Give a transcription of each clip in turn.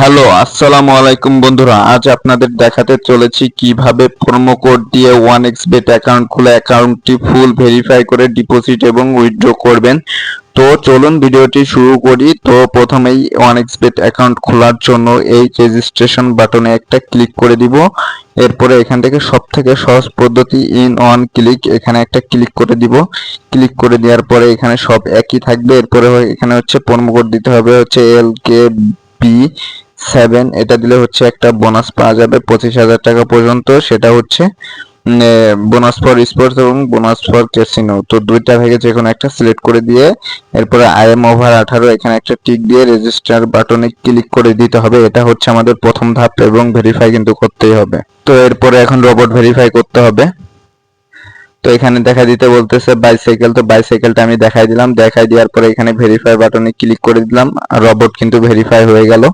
Hello, আসসালামু আলাইকুম বন্ধুরা। আজ আপনাদের দেখাতে চলেছি কীভাবে প্রোমো কোড দিয়ে ওয়ান এক্স বেট অ্যাকাউন্ট খুলে অ্যাকাউন্টটি ফুল ভেরিফাই করে ডিপোজিট এবং উইথড্র করবেন। তো চলুন ভিডিওটি শুরু করি। তো প্রথমেই ওয়ান এক্স বেট অ্যাকাউন্ট খোলার জন্য এই রেজিস্ট্রেশন বাটনে একটা ক্লিক করে দিব। এরপরে এখান থেকে সব থেকে সহজ পদ্ধতি ইন ওয়ান ক্লিক এখানে একটা ক্লিক করে দিব। ক্লিক করে দেওয়ার পরে এখানে সব একই থাকবে। এরপরে এখানে হচ্ছে প্রোমো কোড দিতে হবে, হচ্ছে এল কে বি সেভেন, এটা দিলে হচ্ছে একটা বোনাস পাওয়া যাবে পঁচিশ হাজার টাকা পর্যন্ত। সেটা হচ্ছে বোনাস ফর স্পোর্টস এবং বোনাস ফর ক্যাসিনো তো দুইটা থেকে যে কোনো একটা সিলেক্ট করে দিয়ে, এরপরে আই এম ওভার আঠারো, এখানে একটা টিক দিয়ে রেজিস্টার বাটনে ক্লিক করে দিতে হবে। এটা হচ্ছে আমাদের প্রথম ধাপ এবং ভেরিফাই কিন্তু করতেই হবে। তো এরপরে এখন রোবট ভেরিফাই করতে হবে। তো এখানে দেখা দিতে বলতেছে বাইসাইকেল তো বাইসাইকেলটা আমি দেখাই দিলাম। দেখাই দেওয়ার পরে এখানে ভেরিফাই বাটনে ক্লিক করে দিলাম। রোবট কিন্তু ভেরিফাই হয়ে গেল।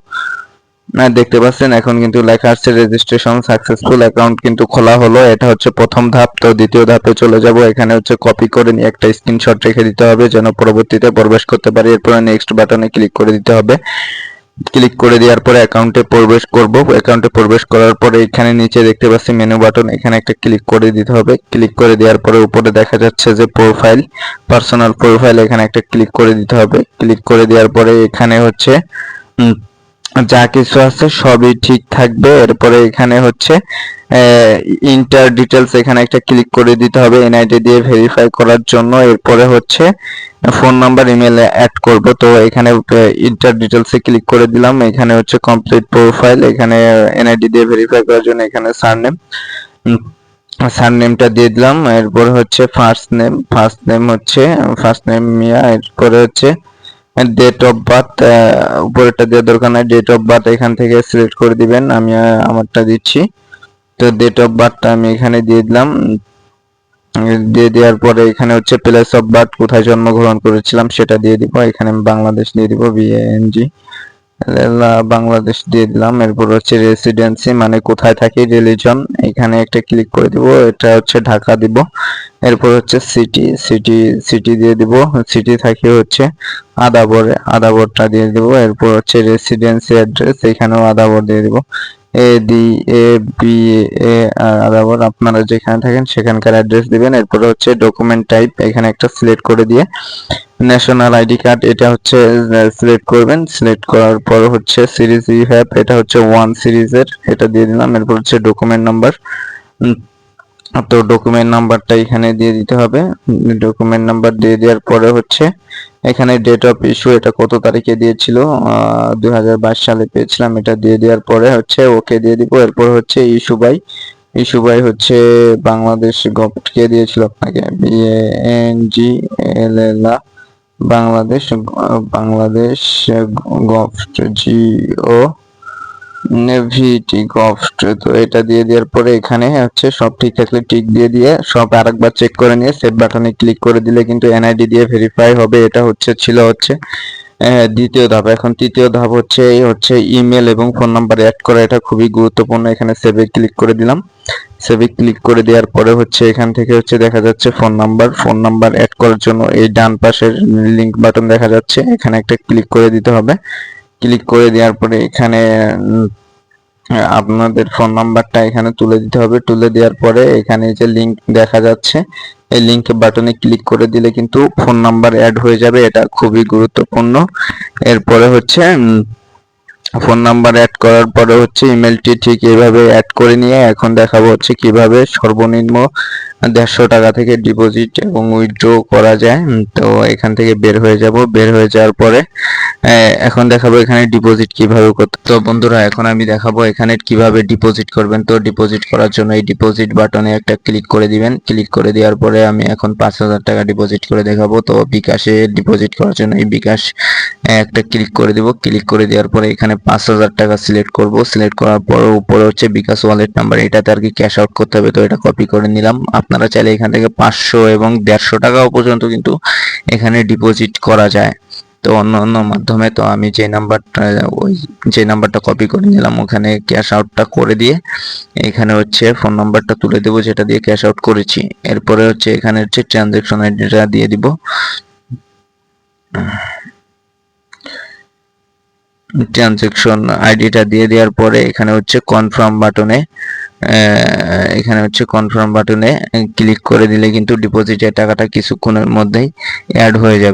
দেখতে পাচ্ছেন, এখন কিন্তু লেখা আসছে রেজিস্ট্রেশন সাকসেসফুল অ্যাকাউন্ট কিন্তু খোলা হলো, এটা হচ্ছে প্রথম ধাপ, তো দ্বিতীয় ধাপে চলে যাব, এখানে হচ্ছে কপি করে নিয়ে একটা স্ক্রিনশট রেখে দিতে হবে, যেন পরবর্তীতে প্রবেশ করতে পারি, এরপরে নেক্সট বাটনে ক্লিক করে দিতে হবে ক্লিক করে দেওয়ার পরে অ্যাকাউন্টে প্রবেশ করব অ্যাকাউন্টে প্রবেশ করার পরে এখানে নিচে দেখতে পাচ্ছি মেনু বাটন এখানে একটা ক্লিক করে দিতে হবে ক্লিক করে দেওয়ার পরে উপরে দেখা যাচ্ছে যে প্রোফাইল পার্সোনাল প্রোফাইল এখানে একটা ক্লিক করে দিতে হবে ক্লিক করে দেওয়ার পরে এখানে হচ্ছে যা কিছু আছে সবই ঠিক থাকবে। এরপরে এখানে হচ্ছে ইন্টার ডিটেলস এখানে একটা ক্লিক করে দিতে হবে এনআইডি দিয়ে ভেরিফাই করার জন্য। এরপরে হচ্ছে ফোন নাম্বার ইমেল অ্যাড করব। তো এখানে ইন্টার ডিটেলসে ক্লিক করে দিলাম। এখানে হচ্ছে কমপ্লিট প্রোফাইল এখানে এনআইডি দিয়ে ভেরিফাই করার জন্য এখানে সারনেম সারনেমটা দিয়ে দিলাম। এরপর হচ্ছে ফার্স্ট নেম ফার্স্ট নেম হচ্ছে ফার্স্ট নেম মিয়া। এরপরে হচ্ছে ডেট অফ বার্থ উপরেরটা দেওয়ার দরকার নাই। ডেট অফ বার্থ এখান থেকে সিলেক্ট করে দিবেন। আমি আমারটা দিচ্ছি। তো ডেট অফ বার্থটা আমি এখানে দিয়ে দিলাম। দিয়ে দেওয়ার পরে এখানে হচ্ছে প্লেস অফ বার্থ কোথায় জন্মগ্রহণ করেছিলাম সেটা দিয়ে দিব। এখানে আমি বাংলাদেশ দিয়ে দিব বিএনজি বাংলাদেশ দিয়ে দিলাম। এরপর হচ্ছে রেসিডেন্সি মানে কোথায় থাকি রিলিজন এখানে একটা ক্লিক করে দিব। এটা হচ্ছে ঢাকা দিব। এরপর হচ্ছে সিটি সিটি সিটি দিয়ে দিব। সিটি থাকি হচ্ছে আদাবরে, আদাবরটা দিয়ে দিব। এরপর হচ্ছে রেসিডেন্সি অ্যাড্রেস এখানেও আদাবর দিয়ে দিব। A D A B A Adabor, আপনারা যেখানে থাকেন সেখানকার অ্যাড্রেস দিবেন। এরপর হচ্ছে ডকুমেন্ট টাইপ এখানে একটা সিলেক্ট করে দিয়ে ন্যাশনাল আইডি কার্ড এটা হচ্ছে সিলেক্ট করবেন। সিলেক্ট করার পর হচ্ছে সিরিজ ইউ হ্যাভ এটা হচ্ছে ওয়ান সিরিজের এটা দিয়ে দিলাম। এরপর হচ্ছে ডকুমেন্ট নাম্বার তো ডকুমেন্ট নাম্বারটা এখানে দিয়ে দিতে হবে। ডকুমেন্ট নাম্বার দিয়ে দেওয়ার পরে হচ্ছে, এখানে ডেট অফ ইস্যু এটা কত তারিখে দিয়েছিল? দু হাজার বাইশ সালে পেয়েছিলাম। এটা দিয়ে দেওয়ার পরে হচ্ছে ওকে দিয়ে দিব। এরপর হচ্ছে ইস্যু বাই ইস্যু বাই হচ্ছে বাংলাদেশ গভর্নমেন্ট কে দিয়েছিল আপনাকে। বিএনজি এল এল বাংলাদেশ বাংলাদেশ গভট জিও নেভিটি গভট তো এটা দিয়ে দেওয়ার পরে এখানে হচ্ছে সব ঠিক থাকলে টিক দিয়ে দিয়ে সব আরেকবার চেক করে নিয়ে সেভ বাটনে ক্লিক করে দিলে কিন্তু এনআইডি দিয়ে ভেরিফাই হবে। এটা হচ্ছে, ছিল হচ্ছে দ্বিতীয় ধাপ। এখন তৃতীয় ধাপ হচ্ছে, এই হচ্ছে ইমেল এবং ফোন নাম্বার অ্যাড করা। এটা খুবই গুরুত্বপূর্ণ। এখানে সেভে ক্লিক করে দিলাম। সেভে ক্লিক করে দেওয়ার পরে হচ্ছে এখান থেকে হচ্ছে দেখা যাচ্ছে phone number. Phone number add করার জন্য এই ডান পাশের লিংক বাটন দেখা যাচ্ছে। এখানে একটা ক্লিক করে দিতে হবে। ক্লিক করে দেওয়ার পরে এখানে আপনাদের ফোন নাম্বারটা এখানে তুলে দিতে হবে। তুলে দেওয়ার পরে এখানে যে লিংক দেখা যাচ্ছে, এই লিংক বাটনে ক্লিক করে দিলে কিন্তু ফোন নাম্বার অ্যাড হয়ে যাবে। এটা খুবই গুরুত্বপূর্ণ। এরপরে হচ্ছে ফোন নাম্বার অ্যাড করার পরে হচ্ছে ইমেলটি ঠিক এইভাবে অ্যাড করে নিয়ে এখন দেখাবো হচ্ছে কীভাবে সর্বনিম্ন দেড়শো টাকা থেকে ডিপোজিট এবং উইথড্র করা যায়। তো এখান থেকে বের হয়ে যাব। বের হয়ে যাওয়ার পরে এখন দেখাবো এখানে ডিপোজিট কীভাবে করতে তো বন্ধুরা, এখন আমি দেখাবো এখানে কীভাবে ডিপোজিট করবেন। তো ডিপোজিট করার জন্য এই ডিপোজিট বাটনে একটা ক্লিক করে দিবেন। ক্লিক করে দেওয়ার পরে আমি এখন পাঁচ হাজার টাকা ডিপোজিট করে দেখাবো। তো বিকাশে ডিপোজিট করার জন্য এই বিকাশ একটা ক্লিক করে দিব। ক্লিক করে দেওয়ার পরে এখানে পাঁচ হাজার টাকা সিলেক্ট করব। সিলেক্ট করার পর উপরে হচ্ছে বিকাশ ওয়ালেট নাম্বার এটাতে আর কি ক্যাশ আউট করতে হবে, তো এটা কপি করে নিলাম। আপনারা চাইলে এখান থেকে পাঁচশো এবং দেড়শো টাকাও পর্যন্ত কিন্তু এখানে ডিপোজিট করা যায়। তো অন্য অন্য মাধ্যমে তো আমি যে নাম্বারটা ওই যে নাম্বারটা কপি করে নিলাম, ওখানে ক্যাশ আউটটা করে দিয়ে এখানে হচ্ছে ফোন নাম্বারটা তুলে দেবো, যেটা দিয়ে ক্যাশ আউট করেছি। এরপরে হচ্ছে এখানে হচ্ছে ট্রানজেকশন আইডিটা দিয়ে দিব। ট্রানজেকশন আইডিটা দিয়ে দেওয়ার পরে এখানে হচ্ছে কনফার্ম বাটনে এখানে হচ্ছে কনফার্ম বাটনে ক্লিক করে দিলে কিন্তু ডিপোজিটের টাকাটা কিছুক্ষণের মধ্যেই অ্যাড হয়ে যাবে।